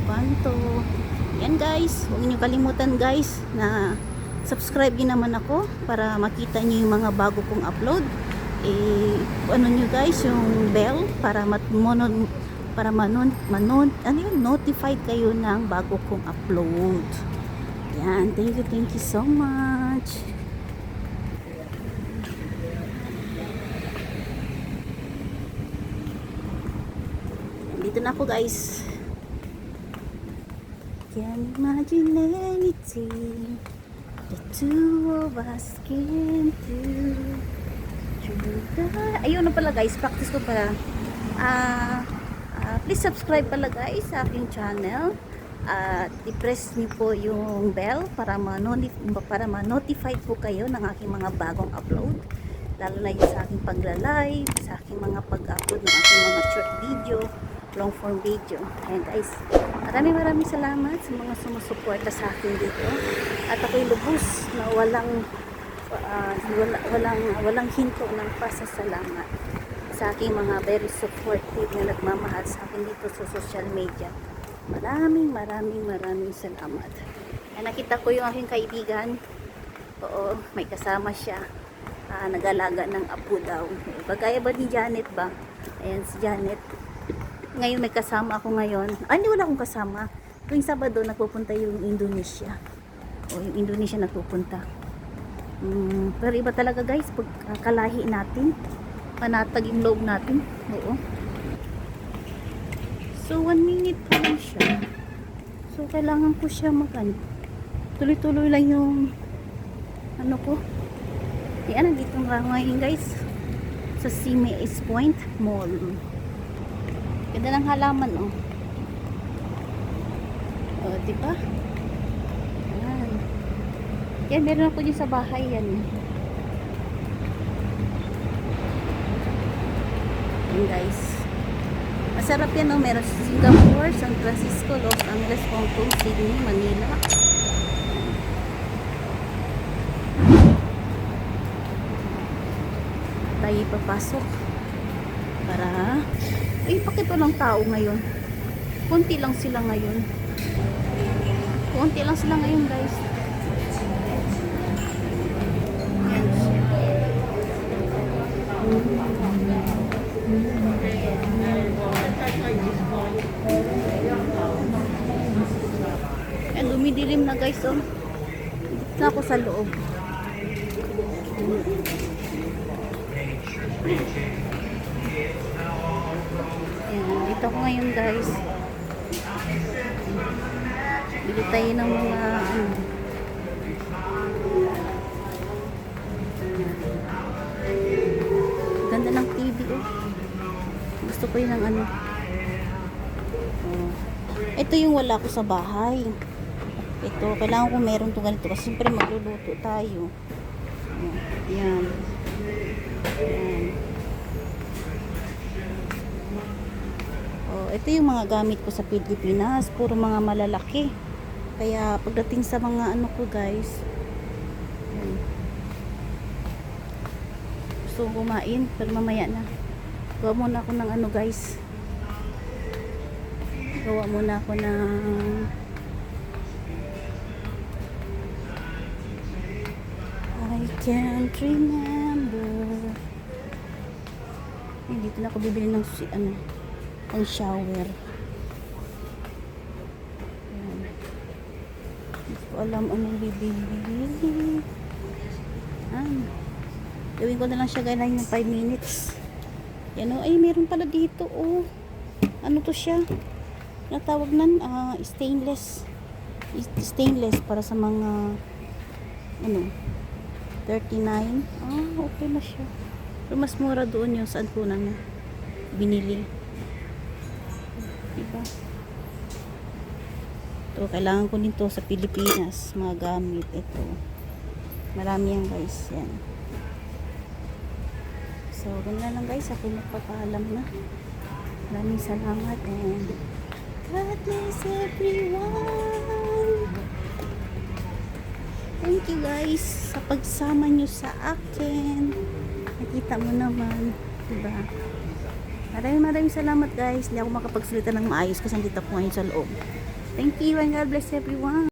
Abanto. Yan guys, huwag niyo kalimutan guys na subscribe din naman ako para makita niyo yung mga bago kong upload. Eh, ano niyo guys, yung bell para mat monon para manon manon ano yun, notified kayo ng bago kong upload. Yan, thank you, thank you so much. Dito na ako guys. Can't imagine anything the two of us can do. Ayun na pala guys, practice ko pala. Ah, ah, please subscribe pala guys sa aking channel. At i-press niyo po yung bell para ma-notif- para ma-notify po kayo ng aking mga bagong upload. Lalo na yung sa aking pagla-live, sa aking mga pag-upload ng aking mga short video, long form video. Ayan guys, maraming maraming salamat sa mga sumusuporta sa akin dito. At ako'y lubos na walang ah, wala, walang walang hinto ng pasasalamat sa aking mga very supportive na nagmamahal sa akin dito sa social media. Maraming maraming maraming salamat. Ay, nakita ko yung aking kaibigan. Oo, may kasama siya. Ah, nag-alaga ng apo daw. Bagaya ba ni Janet ba? Ayan si Janet. Ngayon may kasama ako ngayon. Ah, wala akong kasama. Tuwing Sabado nagpupunta yung Indonesia. O yung Indonesia nagpupunta. Mm, pero iba talaga guys, pag ah, kalahi natin, panatag yung loob natin. Oo. So, one minute pa lang siya. So, kailangan ko siya mag ano, Tuloy-tuloy lang yung ano ko. Yan, nandito nga ngayon guys. Sa Sime East Point Mall. Ganda ng halaman, oh. Oh, di ba? Yan. Yan, meron ako dyan sa bahay yan. Yan guys. Masarap yan, oh. Meron sa Singapore, San Francisco, Los Angeles, Hong Kong, Sydney, Manila. Tayo papasok. Para, ay, bakit walang tao ngayon? Kunti lang sila ngayon. Kunti lang sila ngayon, guys. Yan, dumidilim na guys, oh. Na ako sa loob. Yan, dito ako ngayon guys. Bili tayo ng mga ano. Ganda ng TV oh. Gusto ko yun ng ano. Oh. Ito yung wala ko sa bahay. Ito, kailangan ko meron to ganito kasi siyempre magluluto tayo. Oh, Yan. Yan. Oh, ito yung mga gamit ko sa Pilipinas, puro mga malalaki. Kaya pagdating sa mga ano ko guys, yan. gusto kong kumain, pero mamaya na. Gawa muna ako ng ano guys. Gawa muna ako ng I can't remember. Ay, dito na ako bibili ng ano, pang shower. Ayan. Hindi ko alam anong bibili. Ah, gawin ko na lang siya gaya ng 5 minutes. Yan o, ay meron pala dito oh. Ano to siya? Natawag nan, ah, stainless. Stainless para sa mga ano, 39. Ah, okay na siya. Pero mas mura doon yung saan ko na binili. Diba? Ito, kailangan ko nito sa Pilipinas. Mga gamit. Ito. Marami yan guys. Yan. So, ganun lang guys. Ako magpapaalam na. Maraming salamat and God bless everyone. Thank you guys sa pagsama nyo sa akin. Nakita mo naman, diba? Maraming maraming salamat guys. Hindi ako makapagsalita ng maayos kasi nandito ako ngayon sa loob. Thank you and God bless everyone.